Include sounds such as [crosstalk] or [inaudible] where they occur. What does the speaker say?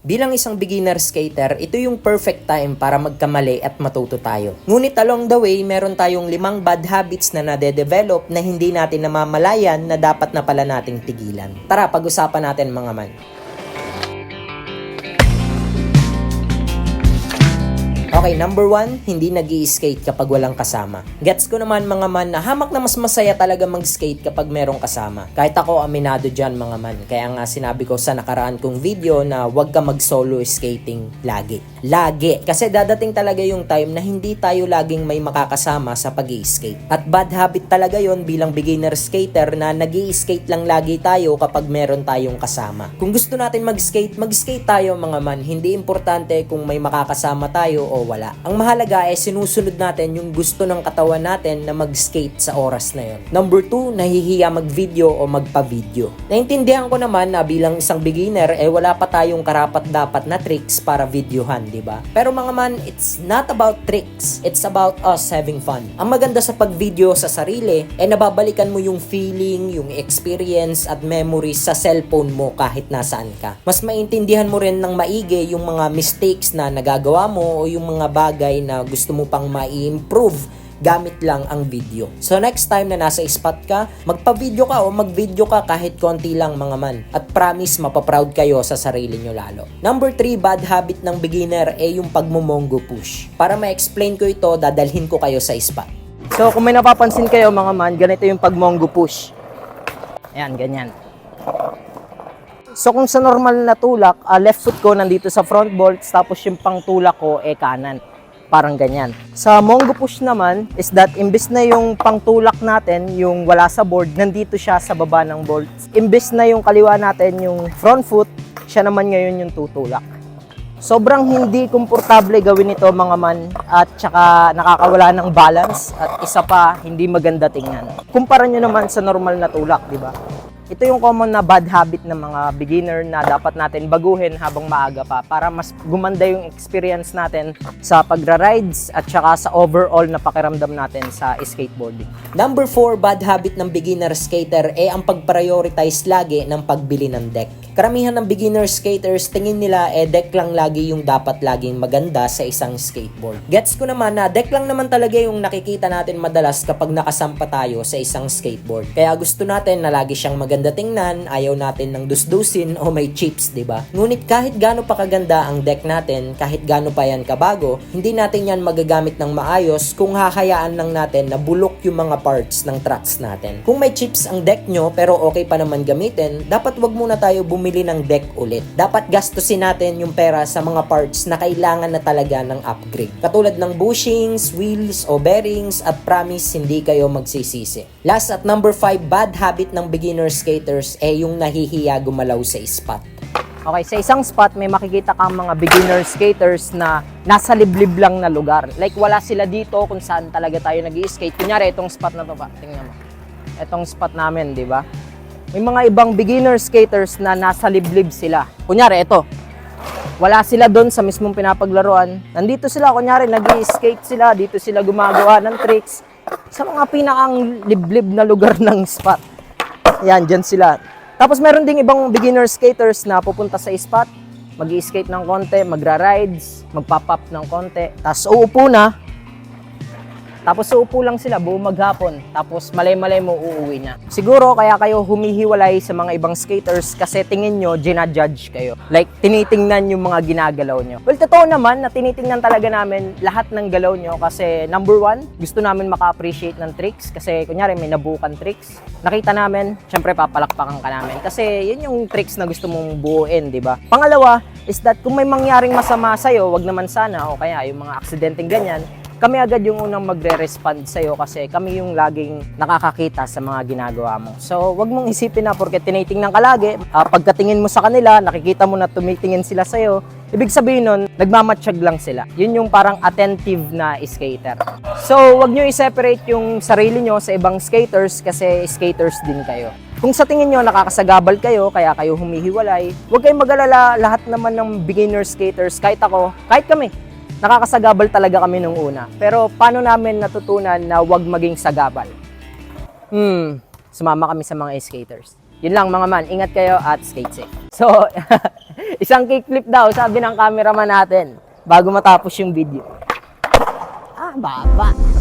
Bilang isang beginner skater, ito yung perfect time para magkamali at matuto tayo. Ngunit along the way, meron tayong limang bad habits na nade-develop na hindi natin namamalayan na dapat na pala nating tigilan. Tara, pag-usapan natin mga man. Okay, number one, hindi nag skate kapag walang kasama. Gets ko naman mga man na hamak na mas masaya talaga mag-skate kapag merong kasama. Kahit ako aminado dyan mga man. Kaya nga sinabi ko sa nakaraan kong video na huwag ka mag-solo skating lagi. Lagi. Kasi dadating talaga yung time na hindi tayo laging may makakasama sa pag skate At bad habit talaga yon bilang beginner skater na nag skate lang lagi tayo kapag meron tayong kasama. Kung gusto natin mag-skate, mag-skate tayo mga man. Hindi importante kung may makakasama tayo o wala. Ang mahalaga ay sinusunod natin yung gusto ng katawan natin na mag-skate sa oras na yon. Number 2, nahihiya mag-video o magpa-video. Naintindihan ko naman na bilang isang beginner eh wala pa tayong karapat dapat na tricks para videohan, di ba? Pero mga man, it's not about tricks. It's about us having fun. Ang maganda sa pag-video sa sarili eh nababalikan mo yung feeling, yung experience at memories sa cellphone mo kahit nasaan ka. Mas maintindihan mo rin ng maigi yung mga mistakes na nagagawa mo o yung mga bagay na gusto mo pang ma-improve gamit lang ang video. So next time na nasa spot ka, magpa-video ka o mag-video ka kahit konti lang mga man. At promise mapaproud kayo sa sarili nyo lalo. Number 3 bad habit ng beginner ay yung pagmumongo push. Para ma-explain ko ito, dadalhin ko kayo sa spot. So kung may napapansin kayo mga man, ganito yung pag mongo push. Ayan, ganyan. So kung sa normal na tulak, ah, left foot ko nandito sa front bolts, tapos yung pang tulak ko eh kanan. Parang ganyan. Sa mongo push naman, is that imbis na yung pang tulak natin, yung wala sa board, nandito siya sa baba ng bolts. Imbis na yung kaliwa natin, yung front foot, siya naman ngayon yung tutulak. Sobrang hindi komportable gawin ito mga man at saka nakakawala ng balance at isa pa hindi maganda tingnan. Kumpara nyo naman sa normal na tulak, di ba? Ito yung common na bad habit ng mga beginner na dapat natin baguhin habang maaga pa para mas gumanda yung experience natin sa pagra-rides at saka sa overall na pakiramdam natin sa skateboarding. Number 4 bad habit ng beginner skater ay ang pag-prioritize lagi ng pagbili ng deck. Karamihan ng beginner skaters tingin nila eh deck lang lagi yung dapat laging maganda sa isang skateboard. Gets ko naman na deck lang naman talaga yung nakikita natin madalas kapag nakasampa tayo sa isang skateboard. Kaya gusto natin na lagi siyang maganda tingnan, ayaw natin ng dusdusin o may chips, 'di ba? Ngunit kahit gaano pa kaganda ang deck natin, kahit gaano pa yan kabago, hindi natin yan magagamit ng maayos kung hahayaan lang natin na bulok yung mga parts ng tracks natin. Kung may chips ang deck nyo pero okay pa naman gamitin, dapat wag muna tayo bumili ng deck ulit. Dapat gastusin natin yung pera sa mga parts na kailangan na talaga ng upgrade. Katulad ng bushings, wheels o bearings at promise hindi kayo magsisisi. Last at number 5 bad habit ng beginner skaters ay yung nahihiya gumalaw sa spot. Okay, sa isang spot may makikita kang mga beginner skaters na nasa liblib lang na lugar. Like wala sila dito kung saan talaga tayo nag skate Kunyari, itong spot na to pa, tingnan mo. Itong spot namin, di ba? May mga ibang beginner skaters na nasa liblib sila. Kunyari, ito. Wala sila doon sa mismong pinapaglaruan. Nandito sila, kunyari, nag skate sila. Dito sila gumagawa ng tricks. Sa mga pinakang liblib na lugar [laughs] ng spot. Yan, dyan sila. Tapos meron ding ibang beginner skaters na pupunta sa spot, mag skate ng konti, magra-rides, magpa-pop ng konti, tapos uupo na, tapos uupo lang sila buong maghapon. Tapos malay-malay mo uuwi na. Siguro kaya kayo humihiwalay sa mga ibang skaters kasi tingin nyo, ginajudge kayo. Like, tinitingnan yung mga ginagalaw nyo. Well, totoo naman na tinitingnan talaga namin lahat ng galaw nyo kasi number one, gusto namin maka-appreciate ng tricks kasi kunyari may nabukan tricks. Nakita namin, syempre papalakpakan ka namin kasi yun yung tricks na gusto mong buuin, di ba? Pangalawa is that kung may mangyaring masama sa'yo, wag naman sana o kaya yung mga aksidenteng ganyan, kami agad yung unang magre-respond sa'yo kasi kami yung laging nakakakita sa mga ginagawa mo. So, wag mong isipin na porque tinitingnan ka lagi, ah, pagkatingin mo sa kanila, nakikita mo na tumitingin sila sa'yo, ibig sabihin nun, nagmamatsyag lang sila. Yun yung parang attentive na skater. So, wag nyo i-separate yung sarili nyo sa ibang skaters kasi skaters din kayo. Kung sa tingin nyo nakakasagabal kayo, kaya kayo humihiwalay, huwag kayong mag-alala, lahat naman ng beginner skaters, kahit ako, kahit kami, nakakasagabal talaga kami nung una. Pero paano namin natutunan na wag maging sagabal? Hmm, sumama kami sa mga skaters. Yun lang mga man, ingat kayo at skate safe. So, [laughs] isang kickflip daw, sabi ng cameraman natin, bago matapos yung video. Ah, baba.